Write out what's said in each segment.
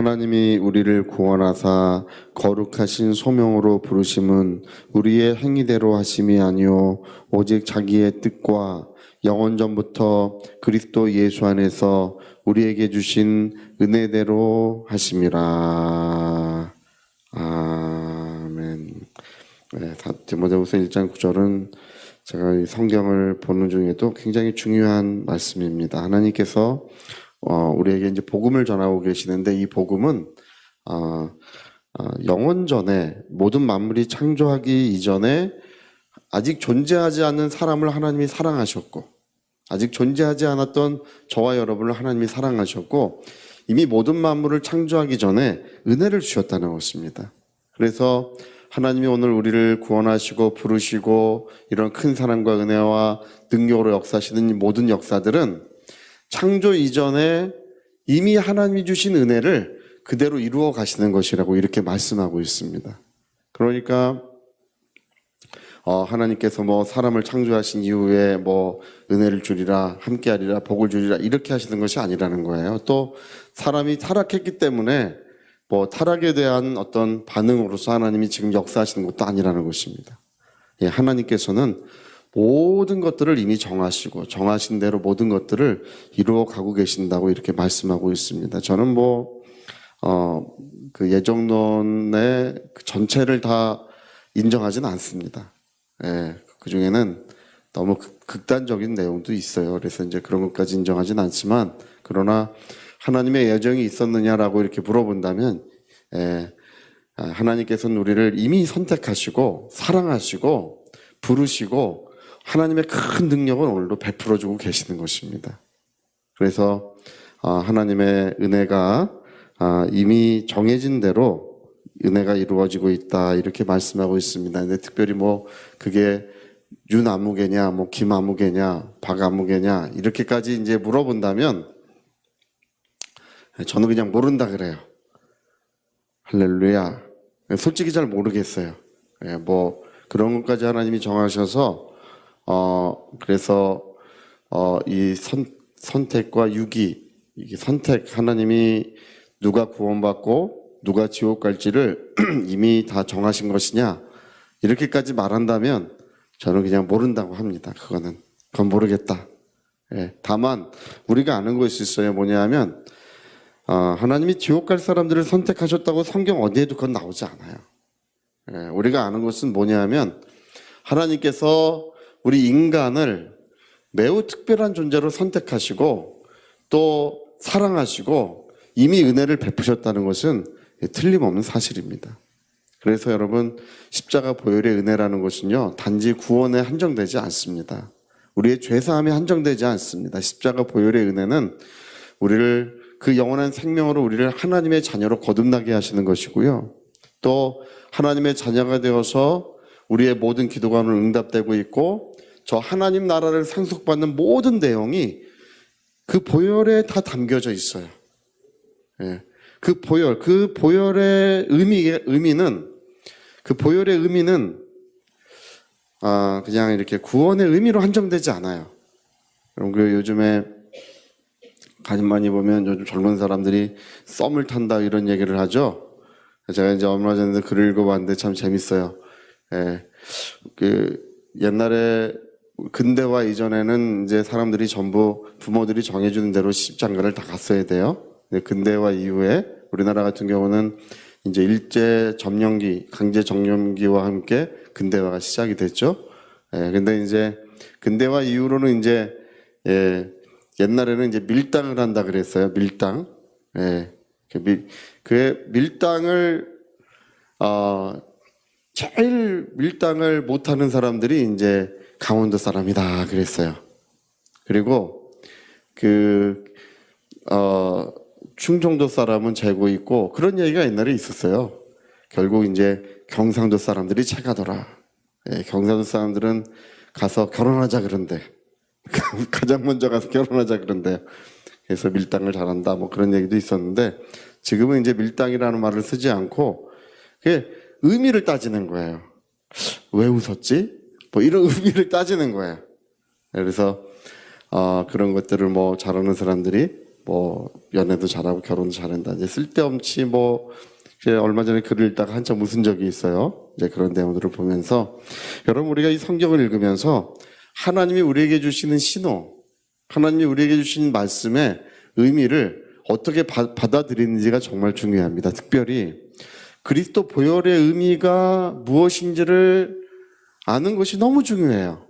하나님이 우리를 구원하사 거룩하신 소명으로 부르심은 우리의 행위대로 하심이 아니요 오직 자기의 뜻과 영원 전부터 그리스도 예수 안에서 우리에게 주신 은혜대로 하심이라. 아멘. 네, 다- 디모데후서 1장 9절은 제가 이 성경을 보는 중에도 굉장히 중요한 말씀입니다. 하나님께서 어, 우리에게 이제 복음을 전하고 계시는데 이 복음은 어, 어, 영원 전에 모든 만물이 창조하기 이전에 아직 존재하지 않는 사람을 하나님이 사랑하셨고 아직 존재하지 않았던 저와 여러분을 하나님이 사랑하셨고 이미 모든 만물을 창조하기 전에 은혜를 주셨다는 것입니다. 그래서 하나님이 오늘 우리를 구원하시고 부르시고 이런 큰 사랑과 은혜와 능력으로 역사하시는 이 모든 역사들은 창조 이전에 이미 하나님이 주신 은혜를 그대로 이루어 가시는 것이라고 이렇게 말씀하고 있습니다. 그러니까 어, 하나님께서 뭐 사람을 창조하신 이후에 뭐 은혜를 주리라 함께하리라 복을 주리라 이렇게 하시는 것이 아니라는 거예요. 또 사람이 타락했기 때문에 뭐 타락에 대한 어떤 반응으로서 하나님이 지금 역사하시는 것도 아니라는 것입니다. 예, 하나님께서는 모든 것들을 이미 정하시고 정하신 대로 모든 것들을 이루어 가고 계신다고 이렇게 말씀하고 있습니다. 저는 뭐, 어, 그 예정론의 그 전체를 다 인정하진 않습니다. 예, 그 중에는 너무 극- 극단적인 내용도 있어요. 그래서 이제 그런 것까지 인정하진 않지만, 그러나 하나님의 예정이 있었느냐라고 이렇게 물어본다면, 예, 아, 하나님께서는 우리를 이미 선택하시고, 사랑하시고, 부르시고, 하나님의 큰 능력을 오늘도 베풀어 주고 계시는 것입니다. 그래서 아, 하나님의 은혜가 아, 이미 정해진 대로 은혜가 이루어지고 있다 이렇게 말씀하고 있습니다. 근데 특별히 뭐 그게 윤 아무개냐, 뭐 김 아무개냐, 박 아무개냐 이렇게까지 이제 물어본다면 저는 그냥 모른다 그래요. 할렐루야. 솔직히 잘 모르겠어요. 예, 뭐 그런 것까지 하나님이 정하셔서 어 그래서 어 이 선 선택과 유기 이게 선택 하나님이 누가 구원받고 누가 지옥 갈지를 이미 다 정하신 것이냐 이렇게까지 말한다면 저는 그냥 모른다고 합니다. 그거는 그건 모르겠다. 예, 다만 우리가 아는 것이 있어요. 뭐냐 하면 어, 하나님이 지옥 갈 사람들을 선택하셨다고 성경 어디에도 그건 나오지 않아요. 예, 우리가 아는 것은 뭐냐 하면 하나님께서 우리 인간을 매우 특별한 존재로 선택하시고 또 사랑하시고 이미 은혜를 베푸셨다는 것은 틀림없는 사실입니다. 그래서 여러분 십자가 보혈의 은혜라는 것은요 단지 구원에 한정되지 않습니다. 우리의 죄사함에 한정되지 않습니다. 십자가 보혈의 은혜는 우리를 그 영원한 생명으로 우리를 하나님의 자녀로 거듭나게 하시는 것이고요. 또 하나님의 자녀가 되어서 우리의 모든 오늘 응답되고 있고 저 하나님 나라를 상속받는 모든 내용이 그 보혈에 다 담겨져 있어요. 예. 그 보혈, 그 보혈의 의미, 의미는, 그 보혈의 의미는, 아, 그냥 이렇게 구원의 의미로 한정되지 않아요. 여러분, 그 요즘에 가진 많이 보면 요즘 젊은 사람들이 썸을 탄다 이런 얘기를 하죠. 제가 이제 얼마 전에 글을 읽어봤는데 참 재밌어요. 예. 그 옛날에 근대화 이전에는 이제 사람들이 전부 부모들이 정해주는 대로 시집장가를 다 갔어야 돼요. 근대화 이후에 우리나라 같은 경우는 이제 일제 점령기, 강제 정령기와 함께 근대화가 시작이 됐죠. 예, 근데 이제 근대화 이후로는 이제 예, 옛날에는 이제 밀당을 한다 그랬어요. 밀당. 예. 그 밀, 그 밀당을 어 제일 밀당을 못하는 사람들이 이제 강원도 사람이다 그랬어요. 그리고 그, 어, 충청도 사람은 재고 있고 그런 얘기가 옛날에 있었어요. 결국 이제 경상도 사람들이 채가더라. 예, 경상도 사람들은 가서 결혼하자 그런데 가장 먼저 가서 결혼하자 그런데 그래서 밀당을 잘한다 뭐 그런 얘기도 있었는데 지금은 이제 밀당이라는 말을 쓰지 않고 그게 의미를 따지는 거예요. 왜 웃었지? 뭐 이런 의미를 따지는 거예요. 그래서 어, 그런 것들을 뭐 잘하는 사람들이 뭐 연애도 잘하고 결혼도 잘한다. 이제 쓸데없이 뭐 이제 얼마 전에 글을 읽다가 한참 웃은 적이 있어요. 이제 그런 내용들을 보면서 여러분 우리가 이 성경을 읽으면서 하나님이 우리에게 주시는 신호, 하나님이 우리에게 주신 말씀의 의미를 어떻게 바, 받아들이는지가 정말 중요합니다. 특별히 그리스도 보혈의 의미가 무엇인지를 아는 것이 너무 중요해요.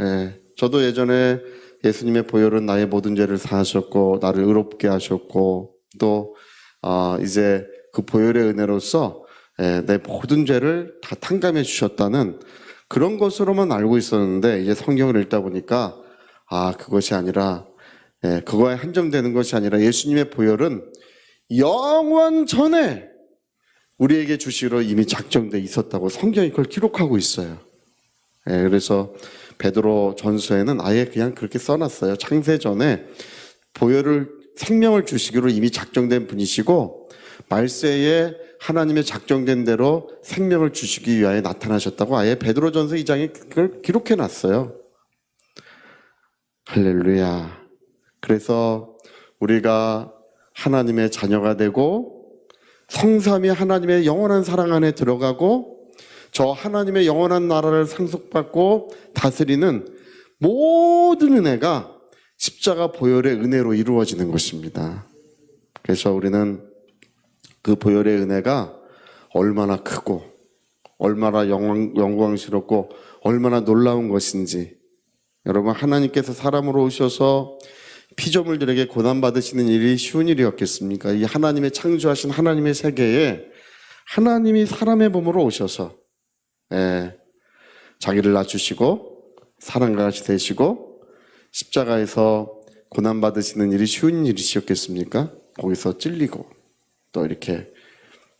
예, 저도 예전에 예수님의 보혈은 나의 모든 죄를 사하셨고 나를 의롭게 하셨고 또 아, 이제 그 보혈의 은혜로서 예, 내 모든 죄를 다 탕감해 주셨다는 그런 것으로만 알고 있었는데 이제 성경을 읽다 보니까 아 그것이 아니라 예, 그거에 한정되는 것이 아니라 예수님의 보혈은 영원 전에 우리에게 주시로 이미 작정돼 있었다고 성경이 그걸 기록하고 있어요. 예, 그래서 베드로 전서에는 아예 그냥 그렇게 써놨어요. 창세 전에 보혈을 생명을 주시기로 이미 작정된 분이시고 말세에 하나님의 작정된 대로 생명을 주시기 위하여 나타나셨다고 아예 베드로 전서 2장에 그걸 기록해 놨어요. 할렐루야. 그래서 우리가 하나님의 자녀가 되고 성삼이 하나님의 영원한 사랑 안에 들어가고 저 하나님의 영원한 나라를 상속받고 다스리는 모든 은혜가 십자가 보혈의 은혜로 이루어지는 것입니다. 그래서 우리는 그 보혈의 은혜가 얼마나 크고 얼마나 영광, 영광스럽고 얼마나 놀라운 것인지 여러분 하나님께서 사람으로 오셔서 피조물들에게 고난 받으시는 일이 쉬운 일이었겠습니까? 이 하나님의 창조하신 하나님의 세계에 하나님이 사람의 몸으로 오셔서 예, 자기를 낮추시고 사람과 같이 되시고 십자가에서 고난 받으시는 일이 쉬운 일이셨겠습니까? 거기서 찔리고 또 이렇게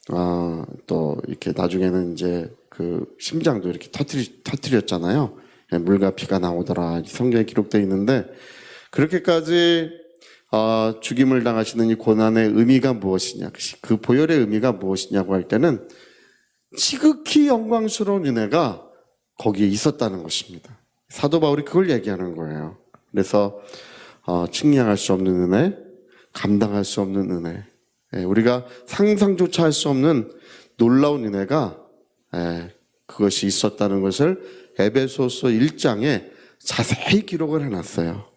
아, 또 이렇게 나중에는 이제 그 심장도 이렇게 터트리, 터트렸잖아요. 예, 물과 피가 나오더라. 성경에 기록되어 있는데 그렇게까지 어, 죽임을 당하시는 이 고난의 의미가 무엇이냐, 그 보혈의 의미가 무엇이냐고 할 때는 지극히 영광스러운 은혜가 거기에 있었다는 것입니다. 사도 바울이 그걸 얘기하는 거예요. 그래서 어, 측량할 수 없는 은혜, 감당할 수 없는 은혜, 예, 우리가 상상조차 할 수 없는 놀라운 은혜가 예, 그것이 있었다는 것을 에베소서 1장에 자세히 기록을 해놨어요.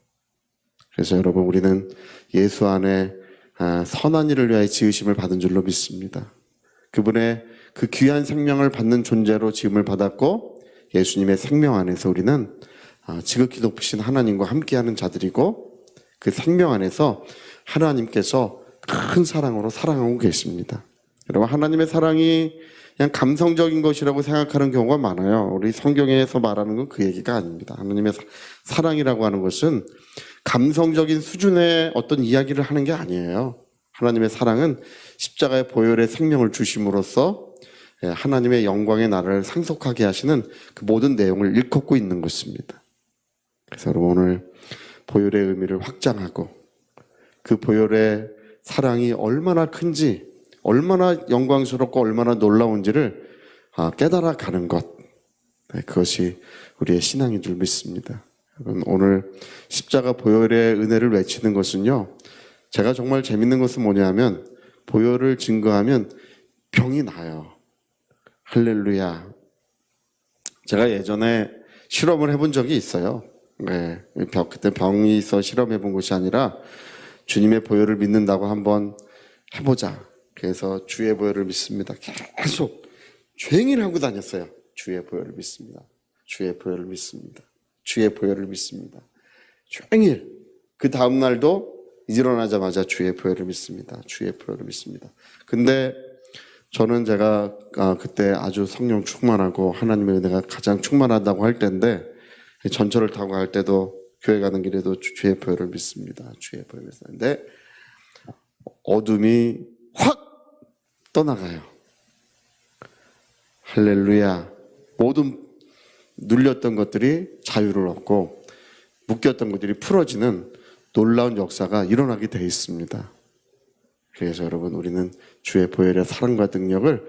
그래서 여러분 우리는 예수 안에 아, 선한 일을 위하여 지으심을 받은 줄로 믿습니다. 그분의 그 귀한 생명을 받는 존재로 지음을 받았고 예수님의 생명 안에서 우리는 아, 지극히 높으신 하나님과 함께하는 자들이고 그 생명 안에서 하나님께서 큰 사랑으로 사랑하고 계십니다. 여러분 하나님의 사랑이 그냥 감성적인 것이라고 생각하는 경우가 많아요. 우리 성경에서 말하는 건 그 얘기가 아닙니다. 하나님의 사, 사랑이라고 하는 것은 감성적인 수준의 어떤 이야기를 하는 게 아니에요. 하나님의 사랑은 십자가의 보혈의 생명을 주심으로써 예, 하나님의 영광의 나라를 상속하게 하시는 그 모든 내용을 일컫고 있는 것입니다. 그래서 오늘 보혈의 의미를 확장하고 그 보혈의 사랑이 얼마나 큰지, 얼마나 영광스럽고 얼마나 놀라운지를 아, 깨달아 가는 것. 네, 그것이 우리의 신앙인 줄 믿습니다. 오늘 십자가 보혈의 은혜를 외치는 것은요, 제가 정말 재밌는 것은 뭐냐면, 보혈을 증거하면 병이 나요. 할렐루야. 제가 예전에 실험을 해본 적이 있어요. 네, 병, 그때 병이 있어 실험해 본 것이 아니라 주님의 보혈을 믿는다고 한번 해보자. 그래서 주의 보혈을 믿습니다. 계속 종일 하고 다녔어요. 주의 보혈을 믿습니다. 주의 보혈을 믿습니다. 주의 보혈을 믿습니다. 종일 그 다음 날도 일어나자마자 주의 보혈을 믿습니다. 주의 보혈을 믿습니다. 근데 저는 제가 아, 그때 아주 성령 충만하고 하나님의 은혜가 가장 충만하다고 할 때인데 전철을 타고 갈 때도 교회 가는 길에도 주- 주의 보혈을 믿습니다. 주의 보혈을. 근데 어둠이 확 떠나가요. 할렐루야. 모든 눌렸던 것들이 자유를 얻고 묶였던 것들이 풀어지는 놀라운 역사가 일어나게 되어 있습니다. 그래서 여러분 우리는 주의 보혈의 사랑과 능력을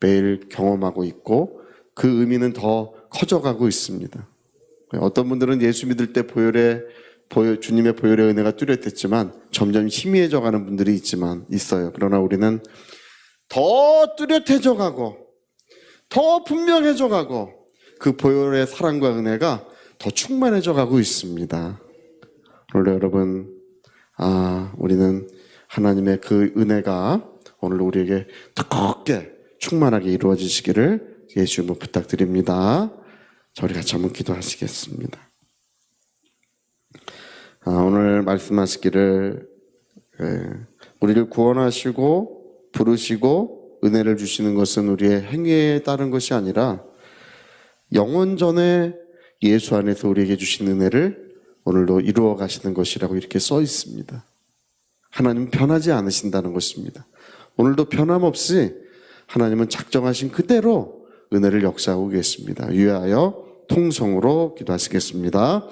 매일 경험하고 있고 그 의미는 더 커져가고 있습니다. 어떤 분들은 예수 믿을 때 보혈의 보혈, 주님의 보혈의 은혜가 뚜렷했지만 점점 희미해져 가는 분들이 있지만 있어요. 그러나 우리는 더 뚜렷해져 가고 더 분명해져 가고 그 보혈의 사랑과 은혜가 더 충만해져 가고 있습니다. 오늘 여러분, 아, 우리는 하나님의 그 은혜가 오늘 우리에게 두껍게 충만하게 이루어지시기를 예수 이름으로 부탁드립니다. 저리 같이 한번 기도하시겠습니다. 아, 오늘 말씀하시기를 예, 우리를 구원하시고 부르시고 은혜를 주시는 것은 우리의 행위에 따른 것이 아니라 영원전에 예수 안에서 우리에게 주신 은혜를 오늘도 이루어 가시는 것이라고 이렇게 써 있습니다. 하나님은 변하지 않으신다는 것입니다. 오늘도 변함없이 하나님은 작정하신 그대로 은혜를 역사하고 계십니다. 위하여 통성으로 기도하시겠습니다.